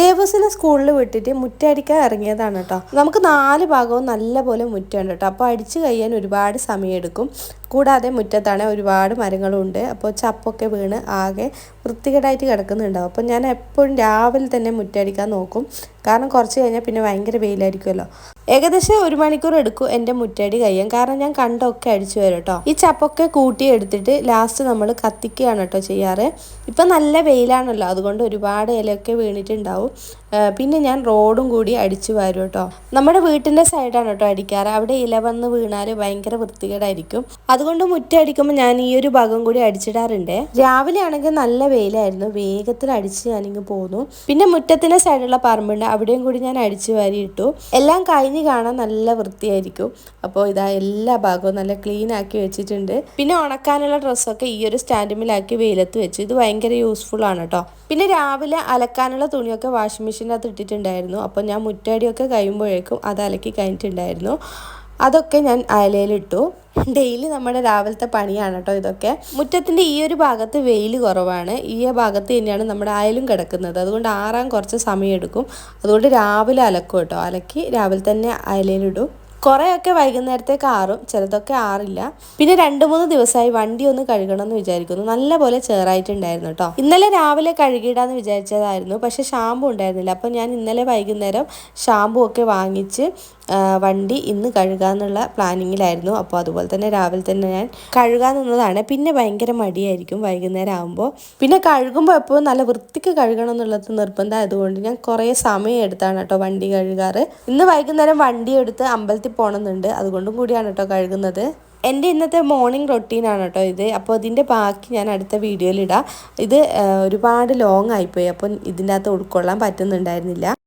ദേവസിനെ സ്കൂളിൽ വിട്ടിട്ട് മുറ്റടിക്കാൻ ഇറങ്ങിയതാണ് കേട്ടോ നമുക്ക് നാല് ഭാഗവും നല്ല പോലെ മുറ്റമുണ്ട് കേട്ടോ അപ്പോൾ അടിച്ചു കഴിയാൻ ഒരുപാട് സമയമെടുക്കും. കൂടാതെ മുറ്റത്താണ് ഒരുപാട് മരങ്ങളുണ്ട്. അപ്പോൾ ചപ്പൊക്കെ വീണ് ആകെ വൃത്തികേടായിട്ട് കിടക്കുന്നുണ്ടാവും. അപ്പോൾ ഞാൻ എപ്പോഴും രാവിലെ തന്നെ മുറ്റടിക്കാൻ നോക്കും. കാരണം കുറച്ച് കഴിഞ്ഞാൽ പിന്നെ ഭയങ്കര വെയിലായിരിക്കുമല്ലോ. ഏകദേശം ഒരു മണിക്കൂർ എടുക്കും എന്റെ മുറ്റടി കഴിയാൻ. കാരണം ഞാൻ കണ്ടൊക്കെ അടിച്ചു വരും കേട്ടോ. ഈ ചപ്പൊക്കെ കൂട്ടി എടുത്തിട്ട് ലാസ്റ്റ് നമ്മൾ കത്തിക്കുകയാണ് കേട്ടോ ചെയ്യാറ്. ഇപ്പം നല്ല വെയിലാണല്ലോ. അതുകൊണ്ട് ഒരുപാട് ഇലയൊക്കെ വീണിട്ടുണ്ടാവും. പിന്നെ ഞാൻ റോഡും കൂടി അടിച്ചു വരും കേട്ടോ. നമ്മുടെ വീട്ടിന്റെ സൈഡാണ് കേട്ടോ അടിക്കാറ്. അവിടെ ഇല വന്ന് വീണാൽ ഭയങ്കര വൃത്തികേടായിരിക്കും. അതുകൊണ്ട് മുറ്റടിക്കുമ്പോൾ ഞാൻ ഈ ഒരു ഭാഗം കൂടി അടിച്ചിടാറുണ്ട്. രാവിലെ ആണെങ്കിൽ നല്ല വെയിലായിരുന്നു. വേഗത്തിൽ അടിച്ച് ഞാനിങ്ങ് പോന്നു. പിന്നെ മുറ്റത്തിന്റെ സൈഡുള്ള പറമ്പുണ്ട്. അവിടെയും കൂടി ഞാൻ അടിച്ചു വാരി ഇട്ടു. എല്ലാം കഴിഞ്ഞ് കാണാൻ നല്ല വൃത്തിയായിരിക്കും. അപ്പോൾ ഇതാ എല്ലാ ഭാഗവും നല്ല ക്ലീൻ ആക്കി വെച്ചിട്ടുണ്ട്. പിന്നെ ഉണക്കാനുള്ള ഡ്രസ്സൊക്കെ ഈ ഒരു സ്റ്റാൻഡിമിലാക്കി വെയിലത്ത് വെച്ചു. ഇത് ഭയങ്കര യൂസ്ഫുൾ ആണ് കേട്ടോ പിന്നെ രാവിലെ അലക്കാനുള്ള തുണിയൊക്കെ വാഷിംഗ് മെഷീനകത്ത് ഇട്ടിട്ടുണ്ടായിരുന്നു. അപ്പോൾ ഞാൻ മുറ്റടിയൊക്കെ കഴിയുമ്പോഴേക്കും അത് അലക്കി കഴിഞ്ഞിട്ടുണ്ടായിരുന്നു. അതൊക്കെ ഞാൻ അയലയിലിട്ടു. ഡെയിലി നമ്മുടെ രാവിലത്തെ പണിയാണ് കേട്ടോ ഇതൊക്കെ. മുറ്റത്തിന്റെ ഈ ഒരു ഭാഗത്ത് വെയിൽ കുറവാണ്. ഈ ഭാഗത്ത് തന്നെയാണ് നമ്മുടെ അയലും കിടക്കുന്നത്. അതുകൊണ്ട് ആറാൻ കുറച്ച് സമയം എടുക്കും അതുകൊണ്ട് രാവിലെ അലക്കും കേട്ടോ അലക്കി രാവിലെ തന്നെ അയലയിലിടും. കുറേയൊക്കെ വൈകുന്നേരത്തേക്ക് ആറും ചിലതൊക്കെ ആറില്ല. പിന്നെ രണ്ട് മൂന്ന് ദിവസമായി വണ്ടി ഒന്ന് കഴുകണം എന്ന് വിചാരിക്കുന്നു. നല്ലപോലെ ചേറായിട്ടുണ്ടായിരുന്നു കേട്ടോ ഇന്നലെ രാവിലെ കഴുകിയിടാന്ന് വിചാരിച്ചതായിരുന്നു. പക്ഷെ ഷാമ്പു ഉണ്ടായിരുന്നില്ല. അപ്പോൾ ഞാൻ ഇന്നലെ വൈകുന്നേരം ഷാമ്പു ഒക്കെ വാങ്ങിച്ച് വണ്ടി ഇന്ന് കഴുകാന്നുള്ള പ്ലാനിങ്ങിലായിരുന്നു. അപ്പോൾ അതുപോലെ തന്നെ രാവിലെ തന്നെ ഞാൻ കഴുകാൻ നിന്നതാണ്. പിന്നെ ഭയങ്കര മടിയായിരിക്കും വൈകുന്നേരം ആകുമ്പോൾ പിന്നെ കഴുകുമ്പോൾ എപ്പോഴും നല്ല വൃത്തിക്ക് കഴുകണം എന്നുള്ളത് നിർബന്ധമായതുകൊണ്ട് ഞാൻ കുറേ സമയം എടുത്താണ് കേട്ടോ വണ്ടി കഴുകാറ്. ഇന്ന് വൈകുന്നേരം വണ്ടി എടുത്ത് അമ്പലത്തിൽ പോകണമെന്നുണ്ട് അതുകൊണ്ടും കൂടിയാണ് കേട്ടോ കഴുകുന്നത്. എന്റെ ഇന്നത്തെ മോർണിംഗ് റൊട്ടീനാണ് കേട്ടോ ഇത്. അപ്പോൾ അതിന്റെ ബാക്കി ഞാൻ അടുത്ത വീഡിയോയിൽ ഇടാം. ഇത് ഒരുപാട് ലോങ് ആയിപ്പോയി. അപ്പം ഇതിന്റെ അകത്ത് ഉൾക്കൊള്ളാൻ പറ്റുന്നുണ്ടായിരുന്നില്ല.